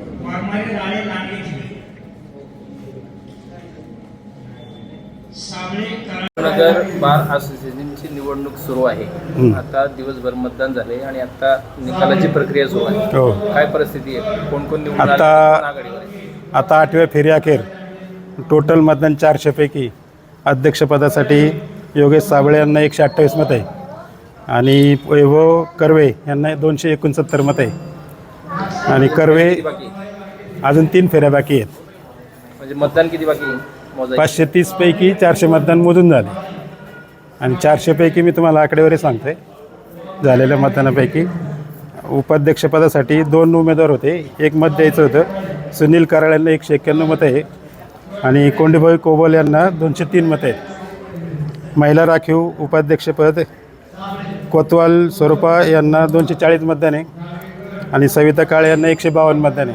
वाघमारे राळे नगर बार असोसिएशनची निवडणूक सुरू आहे. आता दिवसभर मतदान झाले आणि आता निकालाची प्रक्रिया सुरू आहे. हो. काय परिस्थिती आहे? कोण कोण निवडून? आता-? आता आठव्या फेरी अखेर. टोटल मतदान चारशेपैकी अध्यक्षपदासाठी योगेश साबळे यांना एकशे अठ्ठावीस मत आहे. आणि वैभव कर्वे यांना दोनशे एकोणसत्तर मत आहे. आणि कर्वे? अजून तीन फेऱ्या बाकी आहेत. म्हणजे मतदान किती बाकी आहे? मोजायचे. पाचशे तीसपैकी चारशे मतदान मोजून झाले. आणि चारशेपैकी मी तुम्हाला आकडेवारी सांगतोय. झालेल्या मतदानापैकी उपाध्यक्षपदासाठी दोन उमेदवार होते. एक मत द्यायचं होतं. सुनील कराळ यांना एकशे एक्क्याण्णव मतं आहे. आणि कोंडीभाई कोबल यांना दोनशे तीन मतं आहेत. महिला राखीव उपाध्यक्षपद कोतवाल स्वरूपा यांना दोनशे चाळीस मतदान आहे. आणि सविता काळे यांना एकशे बावन्न मतदाने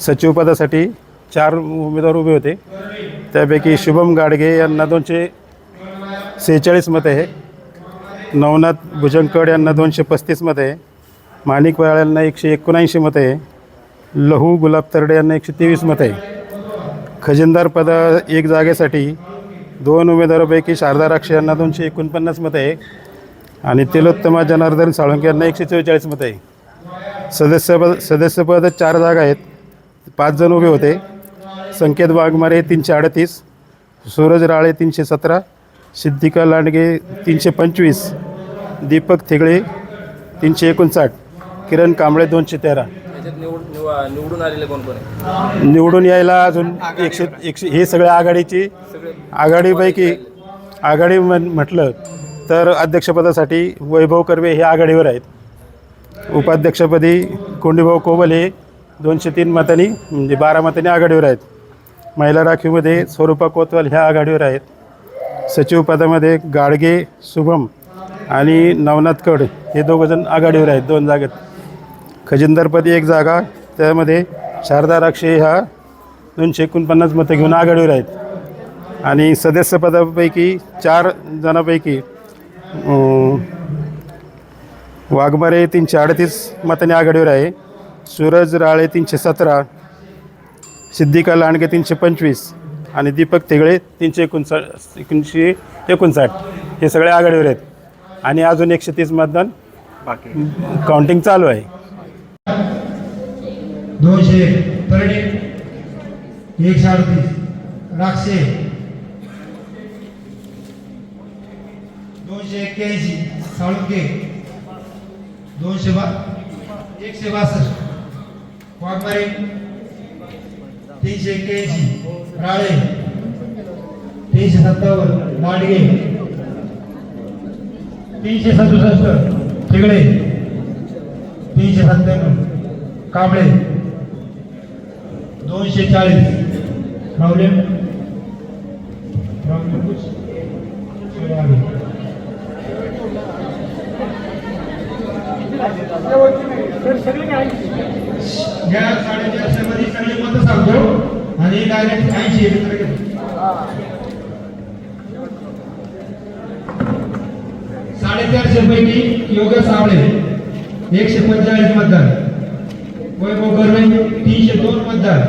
सचिवपदासाठी चार उमेदवार उभे होते. त्यापैकी शुभम गाडगे यांना दोनशे सेहेचाळीस मत आहे. नवनाथ भुजंकड यांना दोनशे पस्तीस मत आहे. माणिक वयाळ यांना एकशे एकोणऐंशी मत आहे. लहू गुलाब तरडे यांना एकशे तेवीस मत आहे. खजिनदार पदा एक जागेसाठी दोन उमेदवारापैकी शारदा राक्षे यांना दोनशे एकोणपन्नास मत आहे. आणि तिलोत्तमा जनार्दन साळुंके यांना एकशे चव्वेचाळीस मत आहे. सदस्यपद सदस्यपद चार जागा आहेत. पाच जण उभे होते. संकेत वाघमारे तीनशे अडतीस सूरज राळे तीनशे सतरा सिद्धिका लांडगे तीनशे पंचवीस दीपक थिगळे तीनशे एकोणसाठ किरण कांबळे दोनशे तेरा. निवडून आलेले कोण कोण निवडून यायला अजून एकशे एकशे हे सगळे आघाडीची आघाडीपैकी आघाडी म्हटलं तर अध्यक्षपदासाठी वैभव कर्वे हे आघाडीवर आहेत. उपाध्यक्षपदी कोंडीभाऊ कोवल हे दोनशे तीन मतांनी म्हणजे बारा मतांनी आघाडीवर आहेत. महिला राखीवमध्ये स्वरूपा कोतवाल ह्या आघाडीवर आहेत. सचिव पदामध्ये गाडगे शुभम आणि नवनाथ कड हे दोघंजण आघाडीवर आहेत दोन जागेत. खजिंदरपदी एक जागा त्यामध्ये शारदा राक्षे ह्या दोनशे एकोणपन्नास मतं घेऊन आघाडीवर आहेत. आणि सदस्यपदापैकी चार जणांपैकी वाघमारे तीनशे अडतीस मतांनी आघाडीवर आहे. सूरज राळे तीनशे सतरा सिद्धिका लांडगे तीनशे पंचवीस आणि दीपक तिगळे तीनशे एकोणसाठ एकोणशे एकोणसाठ. हे सगळे आघाडीवर आहेत. आणि अजून एकशे तीस मतदान काउंटिंग चालू आहे. दोनशे एकशे अडतीस. राक्षे. दोनशे एक्क्याऐंशी साळुंके. दोनशे बा एकशे बासष्ट वाघमारे तीनशे एक्क्याऐंशी राळे तीनशे सत्तावन्न लांडगे तीनशे सदुसष्ट थिगळे तीनशे सत्त्याण्णव कांबळे दोनशे चाळीस प्रॉब्लेम? प्रॉब्लेम कुछ साडेचारशे मध्ये सगळे मत सांगतो. आणि डायरेक्ट ऐंशी एकत्र साडेचारशे पैकी योगा सावळे एकशे पंचेचाळीस मतदार वैभव गर्वे तीनशे दोन मतदार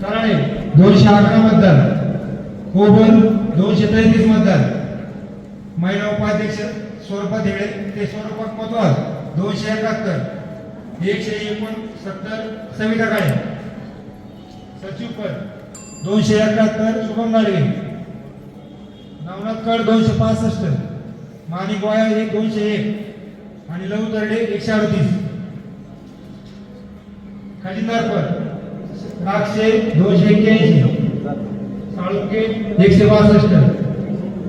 सराळे दोनशे अकरा मतदार कोबल दोनशे तेहतीस मतदार महिला उपाध्यक्ष स्वरूपात धिगळे ते स्वरूपात कोतवाल दोनशे एकाहत्तर एकशे एकोणसत्तर सविता काळे सचिव पद दोनशे एकाहत्तर शुभम गाडगे नवनाथ कड दोनशे पासष्ट माणिक वाया एक दोनशे एक आणि लहू तरडे एकशे अडतीस. खजिनदार पद राक्षे दोनशे एक्क्याऐंशी साळुंके एकशे बासष्ट.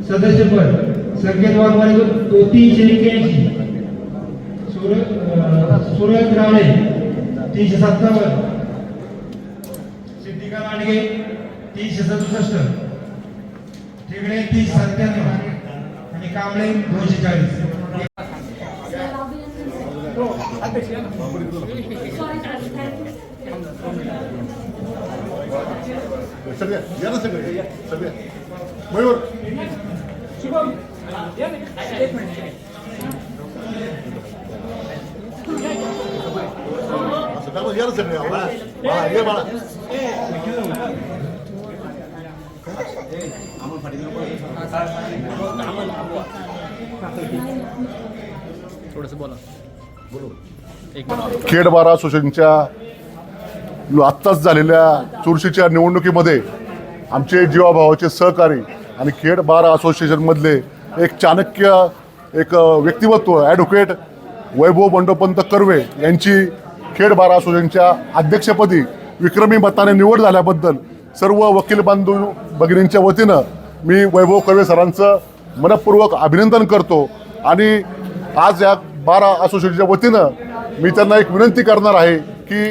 सदस्यपद संकेत वाघमारे तो तीनशे एक्क्याऐंशी सूरज सूरज राणे तीनशे सत्तावन्न. सिद्धिका लांडगे तीनशे सदुसष्ट. ठेगडे तीनशे सत्त्याण्णव. आणि कांबळे दोनशे चाळीस. सगळ्या या ना सगळे सगळ्या मयूर. शुभम. थोडंसं बोला खेड बार असोसिएशनच्या आत्ताच झालेल्या चुरशीच्या निवडणुकीमध्ये आमचे जीवाभावाचे सहकारी आणि खेड बार असोसिएशनमधले एक चाणक्य एक व्यक्तिमत्व ॲडव्होकेट वैभव बंडोपंत कर्वे यांची खेड बार असोसिएशनच्या अध्यक्षपदी विक्रमी मताने निवड झाल्याबद्दल सर्व वकील बांधू भगिनींच्या वतीनं मी वैभव कर्वे सरांचं मनपूर्वक अभिनंदन करतो आणि आज या बारा असोसिएशनच्या वतीनं मी त्यांना एक विनंती करणार आहे की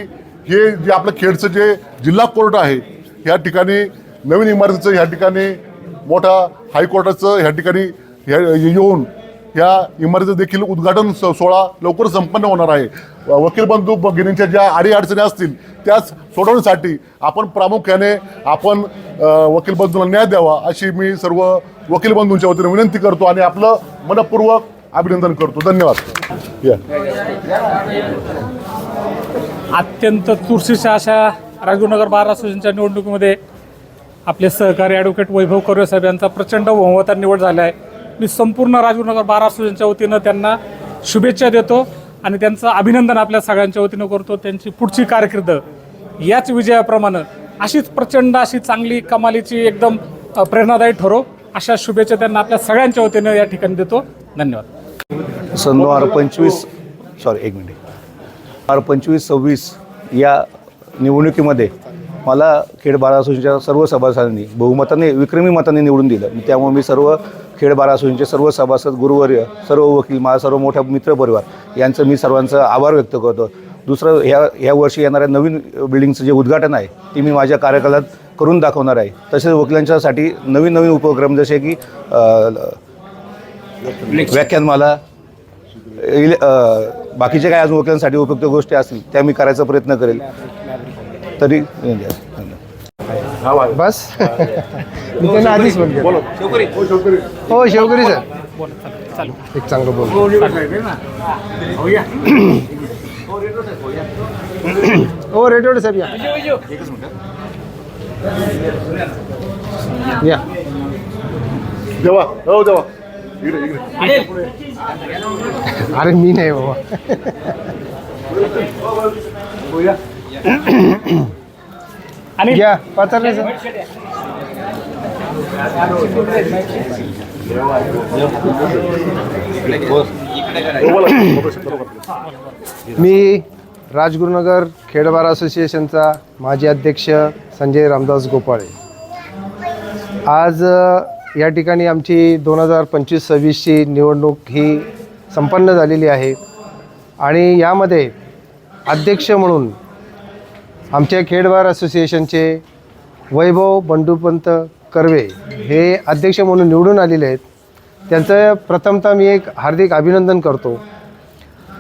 हे जे आपलं खेडचं जे जिल्हा कोर्ट आहे ह्या ठिकाणी नवीन इमारतीचं ह्या ठिकाणी मोठा हायकोर्टाचं ह्या ठिकाणी या येऊन या इमारतीचं देखील उद्घाटन स- सोहळा लवकर संपन्न होणार आहे. वकील बंधू भगिनींच्या ज्या अडीअडचणी असतील त्याच सोडवण्यासाठी आपण प्रामुख्याने आपण वकील बंधूंना न्याय द्यावा अशी मी सर्व वकील बंधूंच्या वतीने विनंती करतो आणि आपलं मनपूर्वक अभिनंदन करतो. धन्यवाद. या. अत्यंत चुरशीच्या अशा राजगुरुनगर बार असोसिएशनच्या निवडणुकीमध्ये आपले सहकारी ॲडव्होकेट वैभव कर्वे साहेब यांचा प्रचंड बहुमतात निवड झाला आहे. मी संपूर्ण राजगुरुनगर बार असोसिएशनच्या वतीनं त्यांना शुभेच्छा देतो आणि त्यांचं अभिनंदन आपल्या सगळ्यांच्या वतीनं करतो. त्यांची पुढची कारकीर्द याच विजयाप्रमाणे अशीच प्रचंड अशी चांगली कमालीची एकदम प्रेरणादायी ठरो अशा शुभेच्छा त्यांना आपल्या सगळ्यांच्या वतीनं या ठिकाणी देतो. धन्यवाद. सन दोन हजार पंचवीस सॉरी एक मिनिट. दोन हजार पंचवीस सव्वीस या निवडणुकीमध्ये मला खेड बारा असोसिएशनच्या सर्व सभासदांनी बहुमताने विक्रमी मताने निवडून दिलं. त्यामुळे मी सर्व खेड बारा असोसिएशनचे सर्व सभासद गुरुवर्य सर्व वकील माझा सर्व मोठा मित्रपरिवार यांचं मी सर्वांचं आभार व्यक्त करतो. दुसरं ह्या ह्या वर्षी येणाऱ्या नवीन बिल्डिंगचं जे उद्घाटन आहे ते मी माझ्या कार्यकालात करून दाखवणार आहे. तसेच वकिलांच्यासाठी नवीन नवीन उपक्रम जसे की व्याख्यानमाला बाकीचे काय अजून वकिलांसाठी उपयुक्त गोष्टी असतील त्या मी करायचा प्रयत्न करेल. तरी बस. मी त्यांना आधीच म्हणतो हो शेवकरी. सर. एक चांगलं बोल. हो रेटोड साहेब या. या. देवा हो देवा अरे. मी नाही बाबा. आणि घ्या पाचारले सर मी राजगुरुनगर खेडबार असोसिएशनचा माजी अध्यक्ष संजय रामदास गोपाळे. आज या ठिकाणी आमची दोन हजार पंचवीस सव्वीसची निवडणूक ही संपन्न झालेली आहे. आणि यामध्ये अध्यक्ष म्हणून आमच्या खेडवार असोसिएशनचे वैभव बंडूपंत कर्वे हे अध्यक्ष म्हणून निवडून आलेले आहेत. त्यांचं प्रथमतः मी एक हार्दिक अभिनंदन करतो.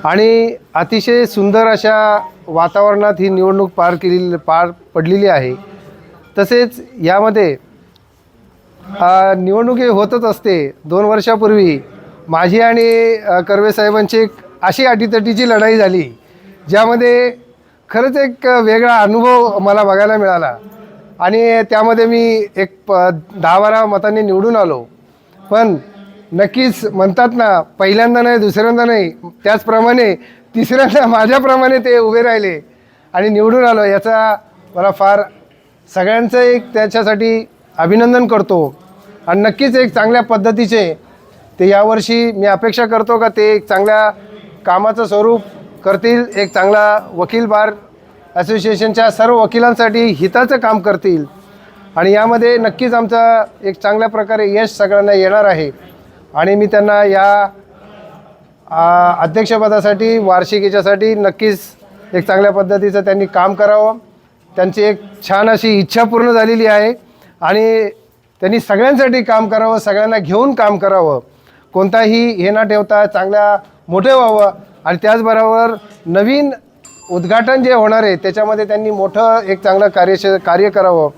आणि अतिशय सुंदर अशा वातावरणात ही निवडणूक पार केलेली पार पडलेली आहे. तसेच यामध्ये निवडणूक हे होतच असते. दोन वर्षापूर्वी माझी आणि कर्वे साहेबांची एक अशी अटीतटीची लढाई झाली ज्यामध्ये खरंच एक वेगळा अनुभव मला बघायला मिळाला. आणि त्यामध्ये मी एक प दहा बारा मतांनी निवडून आलो. पण नक्कीच म्हणतात ना पहिल्यांदा नाही दुसऱ्यांदा नाही त्याचप्रमाणे तिसऱ्यांदा माझ्याप्रमाणे ते उभे राहिले आणि निवडून आलो. याचा मला फार सगळ्यांचं एक त्याच्यासाठी अभिनंदन करतो. आणि नक्कीच एक चांगल्या पद्धतीचे ते यावर्षी मी अपेक्षा करतो का ते एक चांगल्या कामाचं स्वरूप करतील एक चांगला वकील बार असोसिएशनच्या सर्व वकिलांसाठी हिताचं काम करतील. आणि यामध्ये नक्कीच आमचा एक चांगल्या प्रकारे यश सगळ्यांना येणार आहे. आणि मी त्यांना या अध्यक्षपदासाठी वार्षिक याच्यासाठी नक्कीच एक चांगल्या पद्धतीचं त्यांनी काम करावं. त्यांची एक छान अशी इच्छा पूर्ण झालेली आहे. आणि त्यांनी सगळ्यांसाठी काम करावं सगळ्यांना घेऊन काम करावं. कोणताही हे न ठेवता चांगल्या मोठे व्हावं. आणि त्याचबरोबर नवीन उद्घाटन जे होणार आहे त्याच्यामध्ये त्यांनी मोठं एक चांगलं कार्य कार्य करावं.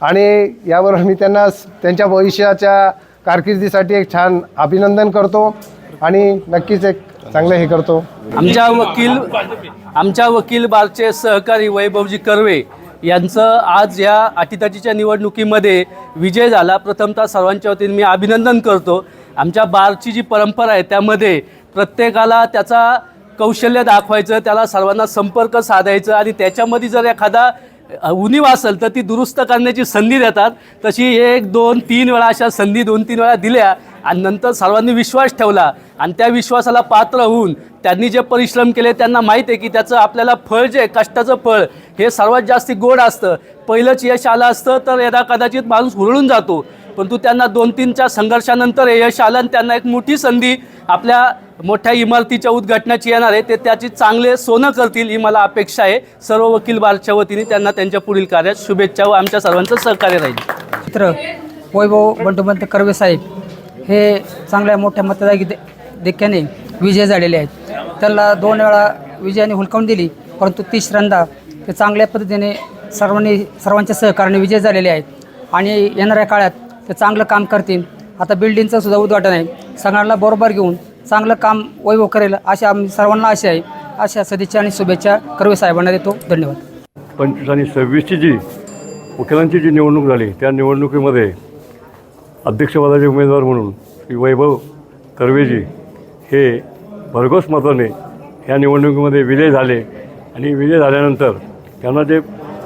आणि यावर मी त्यांना त्यांच्या भविष्याच्या कारकिर्दीसाठी एक छान अभिनंदन करतो आणि नक्कीच एक चांगलं हे करतो. आमच्या वकील आमच्या वकील बारचे सहकारी वैभवजी कर्वे यांचं आज या अटीतटीच्या निवडणुकीमध्ये विजय झाला. प्रथमतः सर्वांच्या वतीने मी अभिनंदन करतो. आमच्या बारची जी परंपरा आहे त्यामध्ये प्रत्येकाला त्याचा कौशल्य दाखवायचं त्याला सर्वांना संपर्क साधायचं आणि त्याच्यामध्ये जर एखादा उणीव असेल तर ती दुरुस्त करण्याची संधी देतात. तशी एक दोन तीन वेळा अशा संधी दोन तीन वेळा दिल्या आणि नंतर सर्वांनी विश्वास ठेवला आणि त्या विश्वासाला पात्र होऊन त्यांनी जे परिश्रम केले त्यांना माहीत आहे की त्याचं आपल्याला फळ जे कष्टाचं फळ हे सर्वात जास्ती गोड असतं. पहिलंच यश आलं असतं तर यदा कदाचित माणूस हुरळून जातो. परंतु त्यांना दोन तीनच्या संघर्षानंतर यश आलं आणि त्यांना एक मोठी संधी आपल्या मोठ्या इमारतीच्या उद्घाटनाची येणार आहे. ते त्याची चांगले सोनं करतील ही मला अपेक्षा आहे. सर्व वकील बारच्या वतीने त्यांना त्यांच्या पुढील कार्यात शुभेच्छा व आमच्या सर्वांचं सहकार्य राहील. मित्र वैभव बंडोबंत कर्वे साहेब हे चांगल्या मोठ्या मतदागी दे देख्याने विजय झालेले आहेत. त्यांना दोन वेळा विजयाने हुलकावून दिली परंतु तिसऱ्यांदा ते चांगल्या पद्धतीने सर्वांनी सर्वांच्या सहकार्याने विजय झालेले आहेत. आणि येणाऱ्या काळात ते चांगलं काम करतील. आता बिल्डिंगचं सुद्धा उद्घाटन आहे. सगळ्यांना बरोबर घेऊन चांगलं काम वैभव करेल अशा आम्ही सर्वांना आशा आहे. अशा सदिच्छा आणि शुभेच्छा कर्वे साहेबांना देतो. धन्यवाद. पंचवीस आणि सव्वीसची जी वकिलांची जी निवडणूक झाली त्या निवडणुकीमध्ये अध्यक्षपदाचे उमेदवार म्हणून श्री वैभव कर्वेजी हे भरघोस मताने ह्या निवडणुकीमध्ये विजय झाले आणि विजय झाल्यानंतर त्यांना जे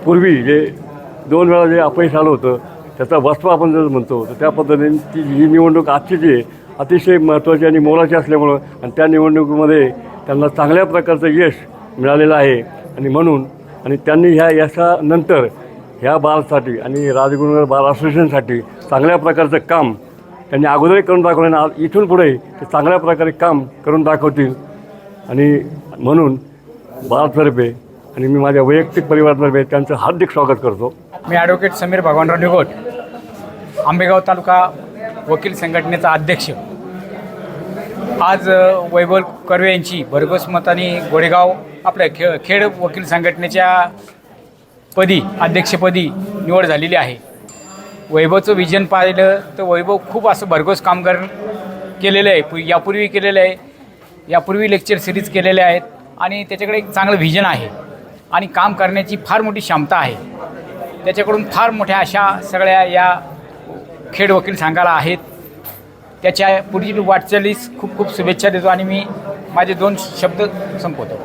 पूर्वी जे दोन वेळा जे अपयश आलं होतं त्याचा वास्तव आपण जर म्हणतो तर त्या पद्धतीने ती ही निवडणूक आजची जी आहे अतिशय महत्त्वाची आणि मोलाची असल्यामुळं आणि त्या निवडणुकीमध्ये त्यांना चांगल्या प्रकारचं यश मिळालेलं आहे. आणि म्हणून आणि त्यांनी ह्या यशानंतर ह्या बारसाठी आणि राजगुरुनगर बार असोसिएशनसाठी चांगल्या प्रकारचं काम त्यांनी अगोदरही करून दाखवलं आणि आज इथून पुढे ते चांगल्या प्रकारे काम करून दाखवतील. आणि म्हणून बारतर्फे आणि मी माझ्या वैयक्तिक परिवारातर्फे त्यांचं हार्दिक स्वागत करतो. मी ॲडव्होकेट समीर भगवानराव निगोट आंबेगाव तालुका वकील संघटनेचा अध्यक्ष. आज वैभव कर्वे यांची भरघोस मताने गोडेगाव आपल्या खे खेड वकील संघटनेच्या पदी अध्यक्षपदी निवड झालेली आहे. वैभवचं विजन पाहिलं तर वैभव खूप असं भरघोस कामगार केलेलं आहे. पु यापूर्वी केलेलं आहे. यापूर्वी लेक्चर सिरीज केलेल्या आहेत. आणि त्याच्याकडे एक चांगलं व्हिजन आहे. आणि काम करण्याची फार मोठी क्षमता आहे. त्याच्याकडून फार मोठ्या अशा सगळ्या या खेड वकील संघाला आहेत. त्याच्या पुढील वाटचालीस खूप खूप शुभेच्छा देतो आणि मी माझे दोन शब्द संपवतो.